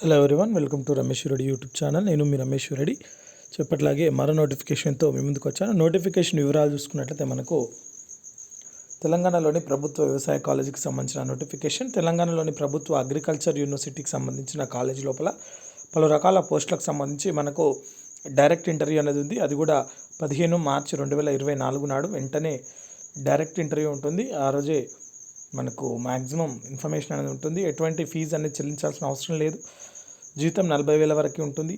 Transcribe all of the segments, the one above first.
Hello everyone welcome to Ramesh Reddy YouTube channel నేను మీ రమేష్ రెడ్డి చెప్పట్లాగే మరో నోటిఫికేషన్తో మీ ముందుకు వచ్చాను. నోటిఫికేషన్ వివరాలు చూసుకున్నట్లయితే మనకు తెలంగాణలోని ప్రభుత్వ వ్యవసాయ కాలేజీకి సంబంధించిన నోటిఫికేషన్ తెలంగాణలోని ప్రభుత్వ అగ్రికల్చర్ యూనివర్సిటీకి సంబంధించిన కాలేజీ లోపల పలు రకాల పోస్టులకు సంబంధించి మనకు డైరెక్ట్ ఇంటర్వ్యూ అనేది ఉంది. అది కూడా పదిహేను మార్చి రెండు వేల ఇరవై నాలుగు నాడు వెంటనే డైరెక్ట్ ఇంటర్వ్యూ ఉంటుంది. ఆ రోజే మనకు మ్యాక్సిమం ఇన్ఫర్మేషన్ అనేది ఉంటుంది. ఎటువంటి ఫీజు అనేది చెల్లించాల్సిన అవసరం లేదు. జీతం నలభై వేల వరకు ఉంటుంది.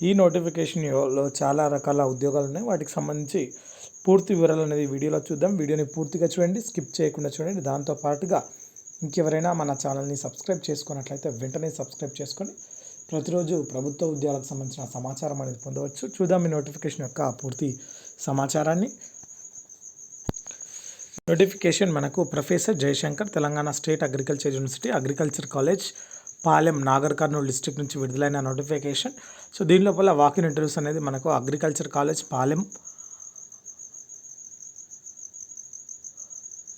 ఈ నోటిఫికేషన్లో చాలా రకాల ఉద్యోగాలు ఉన్నాయి. వాటికి సంబంధించి పూర్తి వివరాలు అనేది వీడియోలో చూద్దాం. వీడియోని పూర్తిగా చూడండి స్కిప్ చేయకుండా చూడండి. దాంతో పాటుగా ఇంకెవరైనా మన ఛానల్ని సబ్స్క్రైబ్ చేసుకున్నట్లయితే వెంటనే సబ్స్క్రైబ్ చేసుకొని ప్రతిరోజు ప్రభుత్వ ఉద్యోగాలకు సంబంధించిన సమాచారం అనేది పొందవచ్చు. చూద్దాం ఈ నోటిఫికేషన్ యొక్క పూర్తి సమాచారాన్ని. నోటిఫికేషన్ మనకు professor Jayashankar Telangana state agriculture university agriculture college Palem Nagar Kurnool district నుంచి విడుదలైన నోటిఫికేషన్. సో దీని లోపల వాకిన్ ఇంటర్వ్యూస్ అనేది మనకు అగ్రికల్చర్ కాలేజ్ పాలెం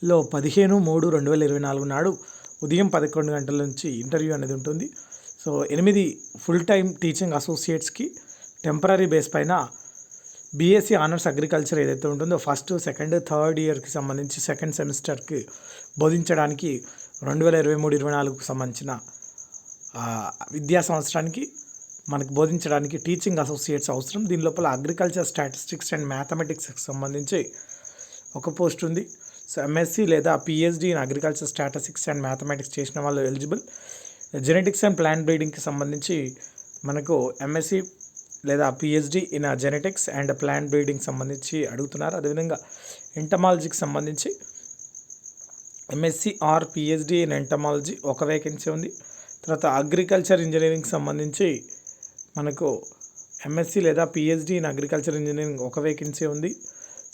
లో పదిహేను మూడు రెండు వేల ఇరవై నాలుగు నాడు ఉదయం పదకొండు గంటల నుంచి ఇంటర్వ్యూ అనేది ఉంటుంది. సో ఎనిమిది ఫుల్ టైం టీచింగ్ అసోసియేట్స్కి టెంపరీ బేస్ పైన బీఎస్సీ ఆనర్స్ అగ్రికల్చర్ ఏదైతే ఉంటుందో ఫస్ట్ సెకండ్ థర్డ్ ఇయర్కి సంబంధించి సెకండ్ సెమిస్టర్కి బోధించడానికి రెండు వేల ఇరవై మూడు ఇరవై నాలుగుకు సంబంధించిన విద్యా సంవత్సరానికి మనకు బోధించడానికి టీచింగ్ అసోసియేట్స్ అవసరం. దీని లోపల అగ్రికల్చర్ స్టాటిస్టిక్స్ అండ్ మ్యాథమెటిక్స్కి సంబంధించి ఒక పోస్ట్ ఉంది. సో ఎంఎస్సి లేదా PhD in agriculture statistics and mathematics చేసిన వాళ్ళు ఎలిజిబుల్ జెనెటిక్స్ అండ్ ప్లాంట్ బ్రీడింగ్కి సంబంధించి మనకు ఎంఎస్సి లేదా PhD in genetics and plant breeding సంబంధించి అడుగుతున్నారు. అదేవిధంగా ఎంటమాలజీకి సంబంధించి MSc or PhD in entomology ఒక వేకెన్సీ ఉంది. తర్వాత అగ్రికల్చర్ ఇంజనీరింగ్ సంబంధించి మనకు ఎంఎస్సి లేదా పిహెచ్డి ఇన్ అగ్రికల్చర్ ఇంజనీరింగ్ ఒక వేకెన్సీ ఉంది.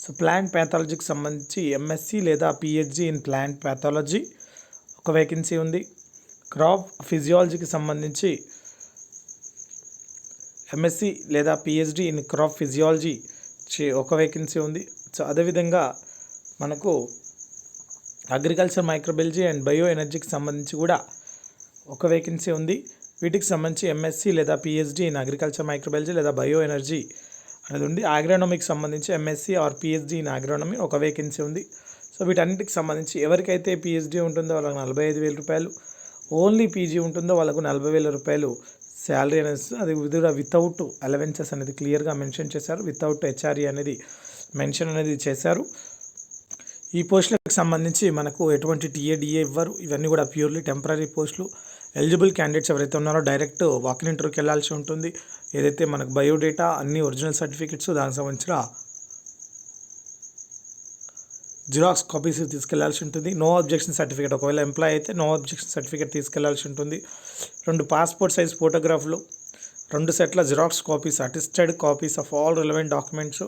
సో ప్లాంట్ ప్యాథాలజీకి సంబంధించి ఎంఎస్సి లేదా పిహెచ్డి ఇన్ ప్లాంట్ ప్యాథాలజీ ఒక వేకెన్సీ ఉంది. క్రాప్ ఫిజియాలజీకి సంబంధించి ఎంఎస్సి లేదా పిహెచ్డి ఇన్ క్రాప్ ఫిజియాలజీ చే ఒక వేకెన్సీ ఉంది. సో అదేవిధంగా మనకు అగ్రికల్చర్ మైక్రోబయాలజీ అండ్ బయో ఎనర్జీకి సంబంధించి కూడా ఒక వేకెన్సీ ఉంది. వీటికి సంబంధించి ఎంఎస్సి లేదా పిహెచ్డి ఇన్ అగ్రికల్చర్ మైక్రోబయాలజీ లేదా బయో ఎనర్జీ అనేది ఉంది. ఆగ్రానమీకి సంబంధించి MSc or PhD in agronomy ఒక వేకెన్సీ ఉంది. సో వీటన్నిటికి సంబంధించి ఎవరికైతే పిహెచ్డి ఉంటుందో వాళ్ళకి నలభై ఐదు వేల రూపాయలు ఓన్లీ పీజీ ఉంటుందో వాళ్ళకు నలభై వేల రూపాయలు శాలరీ అనేది అది కూడా వితౌట్ అలవెన్సెస్ అనేది క్లియర్గా మెన్షన్ చేశారు. వితౌట్ హెచ్ఆర్ఈ అనేది మెన్షన్ అనేది చేశారు. ఈ పోస్టులకు సంబంధించి మనకు ఎటువంటి టీఏడిఏ ఇవ్వరు. ఇవన్నీ కూడా ప్యూర్లీ టెంపరీ పోస్టులు ఎలిజిబుల్ క్యాండిడేట్స్ ఎవరైతే ఉన్నారో డైరెక్ట్ వాకిన్ ఇంటర్వ్యూకి వెళ్ళాల్సి ఉంటుంది. ఏదైతే మనకు బయోడేటా అన్ని ఒరిజినల్ సర్టిఫికెట్స్ దానికి సంబంధించిన జిరాక్స్ కాపీస్ తీసుకెళ్ళాల్సి ఉంటుంది. నో అబ్జెక్షన్ సర్టిఫికేట్ ఒకవేళ ఎంప్లాయ్ అయితే నో అబ్జెక్షన్ సర్టిఫికేట్ తీసుకెళ్ళాల్సి ఉంటుంది. రెండు పాస్పోర్ట్ సైజ్ ఫోటోగ్రాఫ్లు రెండు సెట్ల xerox copies attested copies of all relevant documents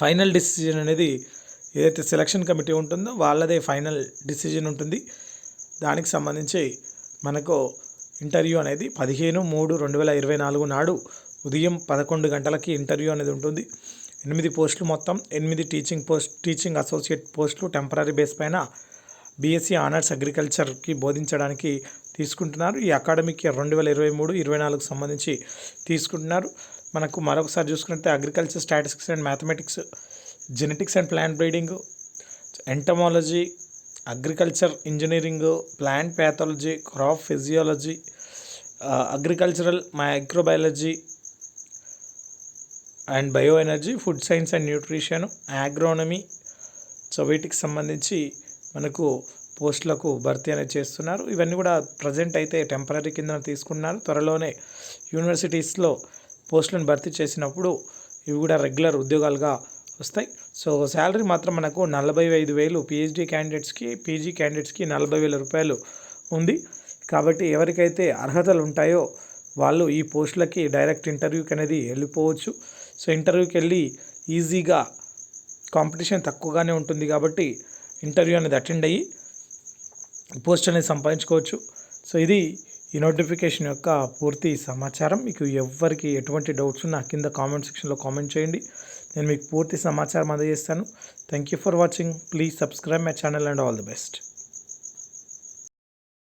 final decision అనేది ఏదైతే సెలక్షన్ కమిటీ ఉంటుందో వాళ్ళదే ఫైనల్ డిసిజన్ ఉంటుంది. దానికి సంబంధించి మనకు ఇంటర్వ్యూ అనేది పదిహేను మూడు రెండు వేల ఇరవై నాలుగు నాడు ఉదయం పదకొండు గంటలకి ఇంటర్వ్యూ అనేది ఉంటుంది. ఎనిమిది పోస్టులు మొత్తం ఎనిమిది టీచింగ్ పోస్ట్ టీచింగ్ అసోసియేట్ పోస్టులు టెంపరీ బేస్ పైన బీఎస్సీ ఆనర్స్ అగ్రికల్చర్కి బోధించడానికి తీసుకుంటున్నారు. ఈ అకాడమిక్ రెండు వేల ఇరవై మూడు ఇరవై నాలుగు సంబంధించి తీసుకుంటున్నారు. మనకు మరొకసారి చూసుకుంటే agriculture statistics and mathematics genetics and plant breeding entomology agriculture engineering plant pathology crop physiology agricultural microbiology and bio energy food science and nutrition agronomy so వీటికి సంబంధించి మనకు పోస్టులకు భర్తీ అనేది చేస్తున్నారు. ఇవన్నీ కూడా ప్రజెంట్ అయితే టెంపరీ కింద తీసుకున్నారు త్వరలోనే యూనివర్సిటీస్లో పోస్టులను భర్తీ చేసినప్పుడు ఇవి కూడా రెగ్యులర్ ఉద్యోగాలుగా వస్తాయి. సో శాలరీ మాత్రం మనకు నలభై ఐదు వేలు పిహెచ్డి క్యాండిడేట్స్కి పీజీ క్యాండిడేట్స్కి నలభై వేల రూపాయలు ఉంది. కాబట్టి ఎవరికైతే అర్హతలు ఉంటాయో వాళ్ళు ఈ పోస్టులకి డైరెక్ట్ ఇంటర్వ్యూకి అనేది వెళ్ళిపోవచ్చు. సో ఇంటర్వ్యూకి వెళ్ళి ఈజీగా కాంపిటీషన్ తక్కువగానే ఉంటుంది కాబట్టి ఇంటర్వ్యూ అనేది అటెండ్ అయ్యి పోస్ట్ అనేది సంపాదించుకోవచ్చు. సో ఇది ఈ నోటిఫికేషన్ యొక్క పూర్తి సమాచారం. మీకు ఎవరికి ఎటువంటి డౌట్స్ ఉన్నా కింద కామెంట్ సెక్షన్లో కామెంట్ చేయండి. నేను మీకు పూర్తి సమాచారం అందజేస్తాను. Thank you for watching please subscribe my channel and all the best